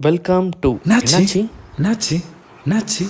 Welcome to என்னாச்சு என்னாச்சு என்னாச்சு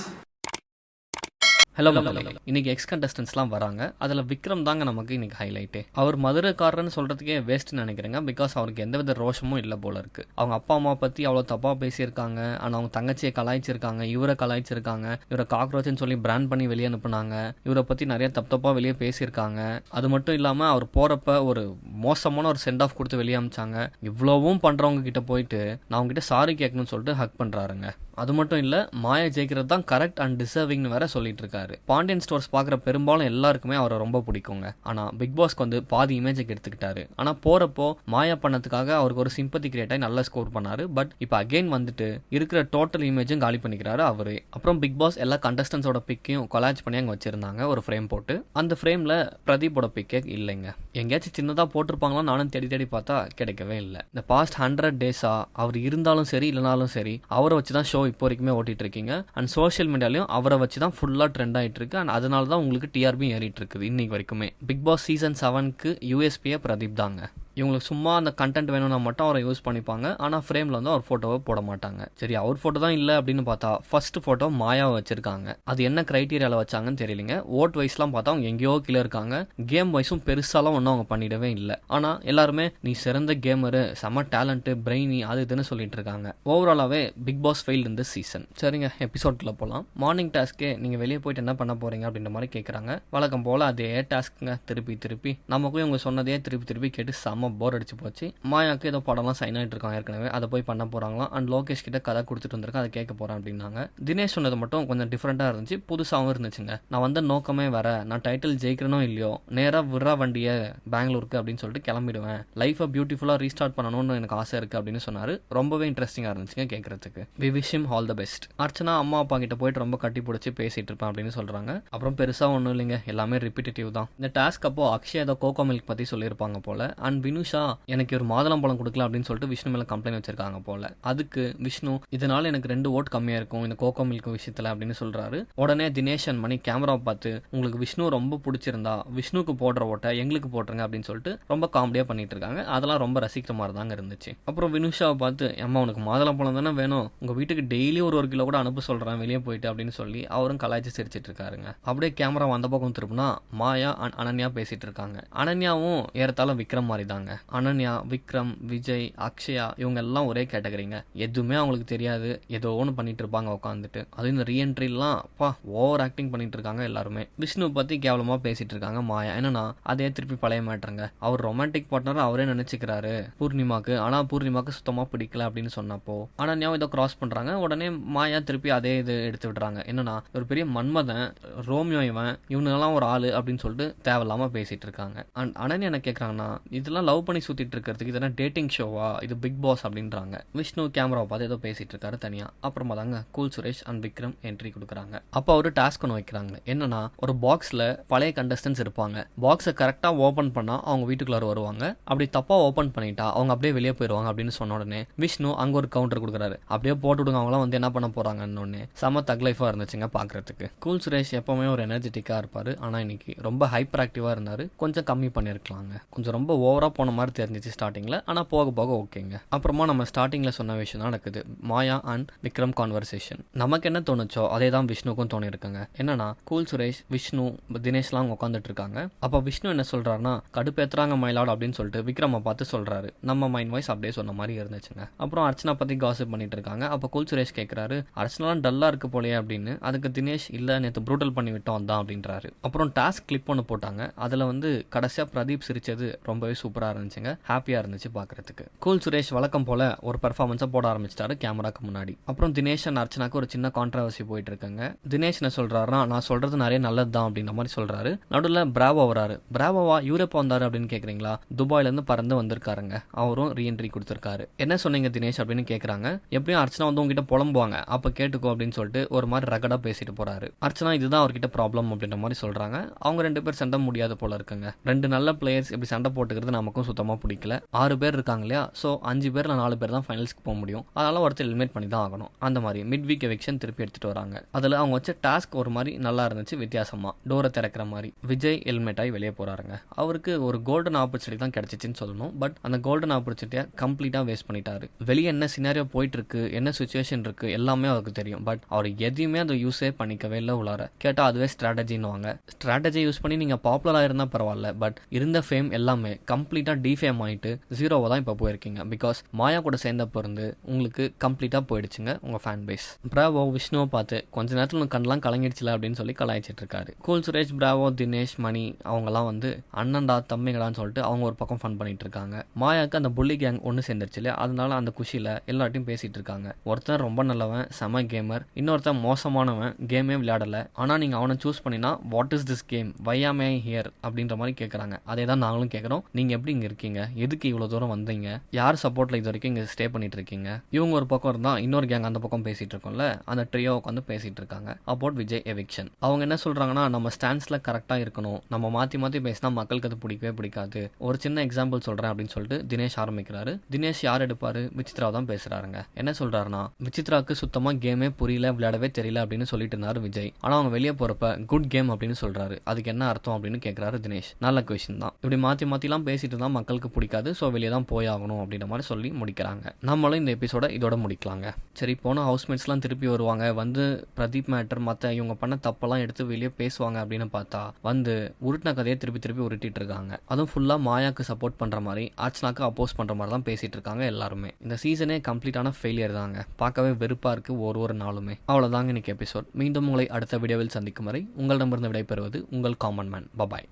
ஹலோ மக்களே. இன்னைக்கு எக்ஸ் கண்டஸ்டன்ஸ்லாம் வராங்க. அதில் விக்ரம் தாங்க நமக்கு இன்னைக்கு ஹைலைட்டே அவர் மதுரைக்காரர்னு சொல்கிறதுக்கே வேஸ்ட்னு நினைக்கிறேங்க. பிகாஸ் அவருக்கு எந்தவித ரோஷமும் இல்லை போல இருக்கு. அவங்க அப்பா அம்மா பற்றி அவ்வளோ தப்பாக பேசியிருக்காங்க. ஆனால் அவங்க தங்கச்சியை கலாய்ச்சிருக்காங்க. இவரை கலாய்ச்சிருக்காங்க. இவரை காக்ரோச்னு சொல்லி பிராண்ட் பண்ணி வெளியே அனுப்புனாங்க. இவரை பற்றி நிறைய தப்பு தப்பாக வெளியே பேசியிருக்காங்க. அது மட்டும் இல்லாமல் அவர் போகிறப்ப ஒரு மோசமான ஒரு சென்ட் ஆஃப் கொடுத்து வெளியே அமிச்சாங்க இவ்வளவும் பண்ணுறவங்க கிட்ட போயிட்டு நான் அவங்ககிட்ட சாரி கேட்கணும்னு சொல்லிட்டு ஹக் பண்ணுறாருங்க அது மட்டும் இல்லை மாயா ஜெயிக்கிறது தான் கரெக்ட் அண்ட் டிசர்விங்னு வேற சொல்லிட்டு இருக்காரு பாண்டியன் ஸ்டோர்ஸ் பார்க்குற பெரும்பாலும் எல்லாருக்குமே அவரை ரொம்ப பிடிக்குங்க. ஆனால் பிக் பாஸ்க்கு வந்து பாதி இமேஜுக்கு எடுத்துக்கிட்டாரு ஆனால் போகிறப்போ மாயா பண்ணதுக்காக அவருக்கு ஒரு சிம்பத்தி கிரியேட் ஆகி நல்லா ஸ்கோர் பண்ணாரு. பட் இப்போ அகைன் வந்துட்டு இருக்கிற டோட்டல் இமேஜும் காலி பண்ணிக்கிறாரு அவரு. அப்புறம் பிக் பாஸ் எல்லா கண்டஸ்டன்ஸோட பிக்கையும் கொலாஜ் பண்ணி அங்கே வச்சிருந்தாங்க ஒரு ஃப்ரேம் போட்டு. அந்த ஃப்ரேமில் பிரதீப்போட பிக்கே இல்லைங்க. எங்கேயாச்சும் சின்னதாக போட்டிருப்பாங்களா நானும் தேடி தேடி பார்த்தா கிடைக்கவே இல்லை. இந்த பாஸ்ட் ஹண்ட்ரட் டேஸா அவர் இருந்தாலும் சரி இல்லைனாலும் சரி அவரை வச்சு தான் ஷோ இப்போ வரைக்குமே ஓட்டிட்டு இருக்கீங்க அண்ட் சோஷியல் மீடியாலையும் அவரை வச்சு தான் ஃபுல்லாக ட்ரெண்ட் ஆகிட்டு இருக்கு அண்ட் அதனால தான் உங்களுக்கு டிஆர்பியும் ஏறிட்டு இருக்குது இன்னைக்கு வரைக்குமே பிக் பாஸ் சீசன் செவனுக்கு யூஎஸ்பியை பிரதீப் தாங்க. இவங்களுக்கு சும்மா அந்த கண்டென்ட் வேணும்னா மட்டும் அவரை யூஸ் பண்ணிப்பாங்க. ஆனால் ஃப்ரேமில் வந்து அவர் ஃபோட்டோவை போட மாட்டாங்க. சரி அவர் ஃபோட்டோ தான் இல்லை அப்படின்னு பார்த்தா ஃபர்ஸ்ட் ஃபோட்டோ மாயாவை வச்சிருக்காங்க. அது என்ன க்ரைட்டீரியாவில் வச்சாங்கன்னு தெரியலிங்க. ஓட் வைஸ்லாம் பார்த்தா அவங்க எங்கேயோ கீழே இருக்காங்க. கேம் வைஸும் பெருசாலாம் ஒன்றும் அவங்க பண்ணிடவே இல்லை. ஆனால் எல்லாருமே நீ சிறந்த கேமரு செம டேலண்ட்டு பிரெய்னி அது இதுன்னு சொல்லிட்டு இருக்காங்க. ஓவராலாகவே பிக் பாஸ் ஃபெயில் இந்த சீசன் சரிங்க எபிசோட்ல போகலாம் மார்னிங் டாஸ்க்கே நீங்கள் வெளியே போயிட்டு என்ன பண்ண போகிறீங்க அப்படின்ற மாதிரி கேட்குறாங்க வழக்கம் போல் அதே டாஸ்க்குங்க திருப்பி திருப்பி நமக்கும் இவங்க சொன்னதே திருப்பி திருப்பி கேட்டு செம போர் அடிச்சு போச்சு. மாயாவுக்கு ஏதோ படம்லாம் சைன் ஆகிட்டு இருக்கான் ஏற்கனவே. அதை போய் பண்ண போகிறாங்களாம் அண்ட் லோகேஷ் கிட்ட கதை கொடுத்துட்டு வந்திருக்கேன் அதை கேட்க போகிறேன் அப்படின்னாங்க. தினேஷ் சொன்னது மட்டும் கொஞ்சம் டிஃப்ரெண்ட்டாக இருந்துச்சு. புதுசாகவும் இருந்துச்சுங்க. நான் வந்த நோக்கமே வர நான் டைட்டில் ஜெயிக்கிறனோ இல்லையோ நேராக விட்றா வண்டியை பெங்களூருக்கு அப்படின்னு சொல்லிட்டு கிளம்பிடுவேன். லைஃபை பியூட்டிஃபுல்லாக ரீஸ்டார்ட் பண்ணணும்னு எனக்கு ஆசை இருக்குது அப்படின்னு சொன்னார். ரொம்பவே இன்ட்ரெஸ்டிங்காக இருந்துச்சுங்க கேட்குறதுக்கு வி விஷயம் ஆல் த பெஸ்ட் அர்ச்சனா அம்மா அப்பா கிட்ட போயிட்டு ரொம்ப கட்டி பிடிச்சி பேசிகிட்டு இருப்பேன் அப்படின்னு சொல்கிறாங்க அப்புறம் பெருசாக ஒன்றும் இல்லைங்க. எல்லாமே ரிப்பீட்டேட்டிவ் தான். இந்த டாஸ்க் அப்போ அக்ஷய் ஏதோ கோகோ மில்க் பற்றி சொல்லியிருப்பாங்க போல. அண்ட் வினுஷா எனக்கு ஒரு மாதுளம்பழம் கொடுக்கல அப்படின்னு சொல்லிட்டு விஷ்ணு மேலே கம்ப்ளைண்ட் வச்சிருக்காங்க போல. அதுக்கு விஷ்ணு இதனால எனக்கு ரெண்டு ஓட் கம்மியாக இருக்கும் இந்த கோகோ மில்க் விஷயத்தில் அப்படின்னு சொல்றாரு. உடனே தினேஷன் மணி கேமரா பார்த்து உங்களுக்கு விஷ்ணு ரொம்ப பிடிச்சிருந்தா விஷ்ணுக்கு போடுற ஓட்டை எங்களுக்கு போட்டுருங்க அப்படின்னு சொல்லிட்டு ரொம்ப காமெடியாக பண்ணிட்டு இருக்காங்க. அதெல்லாம் ரொம்ப ரசிக்கிற மாதிரி தாங்க இருந்துச்சு. அப்புறம் வினுஷாவை பார்த்து அம்மா உனக்கு மாதுளம்பழம் தானே வேணும்? உங்க வீட்டுக்கு டெய்லி ஒரு ஒரு கிலோ கூட அனுப்ப சொல்றேன் வெளியே போயிட்டு அப்படின்னு சொல்லி அவரும் கலாய்ச்சி சிரிச்சிட்டு இருக்காருங்க. அப்படியே கேமரா வந்த பக்கம் திருப்பினா மாயா அனன்யா பேசிட்டு இருக்காங்க. அனன்யாவும் ஏறத்தாழ விக்ரம் மாதிரி தாங்க அனன்யா விக்ரம் விஜய் அக்ஷயா இவங்க எல்லாம் ஒரே கேட்டகரிங்க. எதுவுமே அவங்களுக்கு தெரியாது. ஏதோ ஒன்று பண்ணிட்டு இருப்பாங்க உட்காந்துட்டு அது இந்த ரீஎன்ட்ரிலாம் அப்பா ஓவர் ஆக்டிங் பண்ணிட்டு இருக்காங்க எல்லாருமே. விஷ்ணு பத்தி கேவலமா பேசிட்டு இருக்காங்க மாயா. என்னன்னா அதே திருப்பி பழைய மாட்டுறங்க அவர் ரொமான்டிக் பார்ட்னர் அவரே நினைச்சுக்கிறாரு. பூர்ணிமாக்கு. ஆனா பூர்ணிமாக்கு சுத்தமா பிடிக்கல அப்படின்னு சொன்னப்போ அனன்யாவும் இதை கிராஸ் பண்றாங்க. உடனே மாயா திருப்பி அதே இது எடுத்து விடுறாங்க. என்னன்னா ஒரு பெரிய மன்மதன் ரோமியோ இவன் இவனுங்கெல்லாம் ஒரு ஆளு அப்படின்னு சொல்லிட்டு தேவையில்லாம பேசிட்டு இருக்காங்க அண்ட் அனன்யா என்ன கேட்கறாங்கன்னா இதெல்லாம் லவ் பண்ணி சுற்றிட்டு இருக்கிறதுக்கு இதெல்லாம் டேட்டிங் ஷோவா இது பிக் பாஸ் அப்படின்றாங்க. விஷ்ணு கேமரா பார்த்து ஏதோ பேசிட்டு இருக்காரு தனியா. அப்புறமா தாங்க cool Suresh and Vikram entry கொடுக்குறாங்க. அப்போ ஒரு டாஸ்க் ஒன்று வைக்கிறாங்க. என்னன்னா ஒரு பாக்ஸ்ல பழைய கண்டஸ்டன்ஸ் இருப்பாங்க. பாக்ஸை கரெக்டாக ஓப்பன் பண்ணா அவங்க வீட்டுக்குள்ளார வருவாங்க. அப்படி தப்பா ஓப்பன் பண்ணிட்டா அவங்க அப்படியே வெளியே போயிடுவாங்க அப்படின்னு சொன்ன உடனே விஷ்ணு அங்க ஒரு கவுண்டர் கொடுக்குறாரு. அப்படியே போட்டு விடுங்க அவங்களாம் வந்து என்ன பண்ண போறாங்கன்னு உடனே செம தக்லைஃபாக இருந்துச்சுங்க பாக்குறதுக்கு. கூல் சுரேஷ் எப்பவுமே ஒரு எனர்ஜெட்டிக்கா இருப்பாரு. ஆனா இன்னைக்கு ரொம்ப ஹைப்பர் ஆக்டிவா இருந்தாரு. கொஞ்சம் கம்மி பண்ணிருக்கலாங்க. கொஞ்சம் ரொம்ப ஓவரா போன மாதிரி தெரிஞ்சிச்சு ஸ்டார்டிங்கில் ஆனால் போக போக ஓகேங்க. அப்புறமா நம்ம ஸ்டார்டிங்கில் சொன்ன விஷயம் தான் நடக்குது. மாயா அண்ட் விக்ரம் கான்வர்சேஷன் நமக்கு என்ன தோணுச்சோ அதே தான் விஷ்ணுக்கும் தோணிருக்குங்க. என்னன்னா கூல் சுரேஷ் விஷ்ணு தினேஷ்லாம் உட்காந்துட்டு இருக்காங்க அப்போ விஷ்ணு என்ன சொல்கிறாருன்னா கடுப்பேத்துறாங்க மயிலாடு அப்படின்னு சொல்லிட்டு விக்ரமை பார்த்து சொல்கிறாரு நம்ம மைண்ட் வாய்ஸ் அப்படியே சொன்ன மாதிரி இருந்துச்சுங்க. அப்புறம் அர்ச்சனா பற்றி காசிப் பண்ணிட்டு இருக்காங்க அப்போ கூல் சுரேஷ் கேட்குறாரு அர்ச்சனாலாம் டல்லாக இருக்கு போலயே அப்படின்னு. அதுக்கு தினேஷ் இல்லை நேற்று ப்ரூட்டல் பண்ணி விட்டோம் தான் அப்படின்றாரு. அப்புறம் டாஸ்க் கிளிப் ஒன்று போட்டாங்க. அதில் வந்து கடைசியாக பிரதீப் சிரிச்சது ரொம்பவே சூப்பராக இருந்துச்சுங்க ஹாப்பியா இருந்துச்சு பார்க்குறதுக்கு கூல் சுரேஷ் வழக்கம் போல ஒரு பர்ஃபார்மன்ஸை போட ஆரம்பிச்சிட்டாரு கேமராக்கு முன்னாடி. அப்புறம் தினேஷ் அண்ட் அர்ச்சனாக்கு ஒரு சின்ன கான்ட்ரவர்சி போயிட்டு இருக்காங்க தினேஷ் என்ன சொல்றாருன்னா நான் சொல்றது நிறைய நல்லது தான் அப்படின்ற மாதிரி சொல்றாரு. நடுவில் பிராவோ வராரு. பிராவோவா யூரோப் வந்தார் அப்படின்னு கேட்குறீங்களா துபாயிலேருந்து பறந்து வந்திருக்காருங்க. அவரும் ரீஎன்ட்ரி கொடுத்துருக்காரு. என்ன சொன்னீங்க தினேஷ்? அப்படின்னு கேட்குறாங்க எப்படியும் அர்ச்சனா வந்து உங்ககிட்ட புலம்புவாங்க. அப்ப கேட்டுக்கோ அப்படின்னு சொல்லிட்டு ஒரு மாதிரி ரகடா பேசிட்டு போறாரு. அர்ச்சனா இதுதான் அவர்கிட்ட ப்ராப்ளம் அப்படின்ற மாதிரி சொல்றாங்க. அவங்க ரெண்டு பேர் சண்டை முடியாத போல இருக்குங்க. ரெண்டு நல்ல பிளேயர்ஸ் இப்படி சண்டை போட்டுக்கிறது நமக்கும் யாருக்கும் சுத்தமாக பிடிக்கல. ஆறு பேர் இருக்காங்க இல்லையா? ஸோ அஞ்சு பேரில் நாலு பேர் தான் ஃபைனல்ஸ்க்கு போக முடியும். அதனால் ஒருத்தர் எலிமினேட் பண்ணி தான் ஆகணும். அந்த மாதிரி மிட் வீக் எவிக்ஷன் திருப்பி எடுத்துகிட்டு வராங்க. அதில் அவங்க வச்ச டாஸ்க் ஒரு மாதிரி நல்லா இருந்துச்சு வித்தியாசமாக டோரை திறக்கிற மாதிரி. விஜய் எலிமினேட் ஆகி வெளியே போகிறாருங்க அவருக்கு ஒரு கோல்டன் ஆப்பர்ச்சுனிட்டி தான் கிடச்சிச்சின்னு சொல்லணும். பட் அந்த கோல்டன் ஆப்பர்ச்சுனிட்டியை கம்ப்ளீட்டாக வேஸ்ட் பண்ணிட்டாரு. வெளியே என்ன சினாரியோ போயிட்டு இருக்கு என்ன சுச்சுவேஷன் இருக்கு எல்லாமே அவருக்கு தெரியும். பட் அவர் எதையுமே அதை யூஸே பண்ணிக்கவே இல்லை உள்ளார. கேட்டால் அதுவே ஸ்ட்ராட்டஜின்னுவாங்க ஸ்ட்ராட்டஜி யூஸ் பண்ணி நீங்கள் பாப்புலராக இருந்தால் பரவாயில்ல. பட் இருந்த ஃபேம் எல்லாமே கம்ப்ளீட்டாக டிஃபேம் ஆகிட்டு ஜீரோவை தான் இப்போ போயிருக்கீங்க. பிகாஸ் மாயா கூட சேர்ந்தப்போ இருந்து உங்களுக்கு கம்ப்ளீட்டாக போயிடுச்சுங்க உங்கள் ஃபேன் பேஸ் பிராவோ விஷ்ணுவை பார்த்து கொஞ்ச நேரத்தில் உனக்கு கண்ணெலாம் கலங்கிடுச்சுல அப்படின்னு சொல்லி கலாய்ச்சிட்டு இருக்காரு கூல் சுரேஷ் பிராவோ தினேஷ் மணி அவங்கலாம் வந்து அண்ணன்டா தம்பிங்கடான்னு சொல்லிட்டு அவங்க ஒரு பக்கம் ஃபன் பண்ணிட்டு இருக்காங்க மாயாவுக்கு அந்த புள்ளி கேங் ஒன்று சேர்ந்துருச்சு இல்லையா? அதனால அந்த குஷியில் எல்லார்ட்டையும் பேசிகிட்டு இருக்காங்க ஒருத்தன் ரொம்ப நல்லவன் செம கேமர் இன்னொருத்தன் மோசமானவன் கேமே விளையாடலை. ஆனால் நீங்கள் அவனை சூஸ் பண்ணினா what is this game why am I here அப்படின்ற மாதிரி கேட்குறாங்க அதே தான் நாங்களும் கேட்குறோம் நீங்கள் எப்படி இங்கே இருக்கீங்க? எதுக்கு இவ்வளோ தூரம் வந்தீங்க? யார் சப்போர்ட்டில் இது வரைக்கும் இங்கே ஸ்டே பண்ணிட்டு இருக்கீங்க? இவங்க ஒரு பக்கம் இருந்தால் இன்னொரு கேங் அந்த பக்கம் பேசிட்டு இருக்கோம்ல? அந்த ட்ரியோ உட்காந்து பேசிட்டு இருக்காங்க. அபவுட் விஜய் எவிக்ஷன் அவங்க என்ன சொல்றாங்கன்னா நம்ம ஸ்டாண்ட்ஸில் கரெக்டாக இருக்கணும். நம்ம மாற்றி மாற்றி பேசினா மக்களுக்கு அது பிடிக்கவே பிடிக்காது. ஒரு சின்ன எக்ஸாம்பிள் சொல்கிறேன் அப்படின்னு சொல்லிட்டு தினேஷ் ஆரம்பிக்கிறாரு. தினேஷ் யார் எடுப்பாரு? விசித்ரா தான் பேசுகிறாருங்க என்ன சொல்கிறாருன்னா விசித்ராக்கு சுத்தமாக கேமே புரியல விளையாடவே தெரியல அப்படின்னு சொல்லிட்டு இருந்தாரு விஜய். ஆனால் அவங்க வெளியே போறப்ப குட் கேம் அப்படின்னு சொல்கிறாரு அதுக்கு என்ன அர்த்தம் அப்படின்னு கேட்குறாரு தினேஷ். நல்ல கொஷின் தான். இப்படி மாற்றி மாற்றிலாம் பேசிட்டு தான் மக்களுக்கு பிடிக்காது. ஸோ வெளியே தான் போய் ஆகணும் அப்படின்ற மாதிரி சொல்லி முடிக்கிறாங்க. நம்மளும் இந்த எபிசோட இதோட முடிக்கலாங்க. சரி போன ஹவுஸ்மேட்ஸ்லாம் திருப்பி வருவாங்க. வந்து பிரதீப் மேட்டர் மற்ற இவங்க பண்ண தப்பெல்லாம் எடுத்து வெளியே பேசுவாங்க அப்படின்னு பார்த்தா வந்து உருட்டின கதையை திருப்பி திருப்பி உருட்டிட்டு இருக்காங்க. அதுவும் ஃபுல்லாக மாயாக்கு சப்போர்ட் பண்ணுற மாதிரி ஆர்ச்சனாக்கு அப்போஸ் பண்ணுற மாதிரி தான் பேசிட்டு இருக்காங்க எல்லாருமே. இந்த சீசனே கம்ப்ளீட்டான ஃபெயிலியர் தாங்க. பார்க்கவே வெறுப்பாக இருக்குது ஒரு ஒரு நாளுமே. அவ்வளோதாங்க இன்னைக்கு எபிசோட் மீண்டும் உங்களை அடுத்த வீடியோவில் சந்திக்கும் வரை உங்களிடமிருந்து விடைபெறுவது உங்கள் காமன் மேன் பபாய்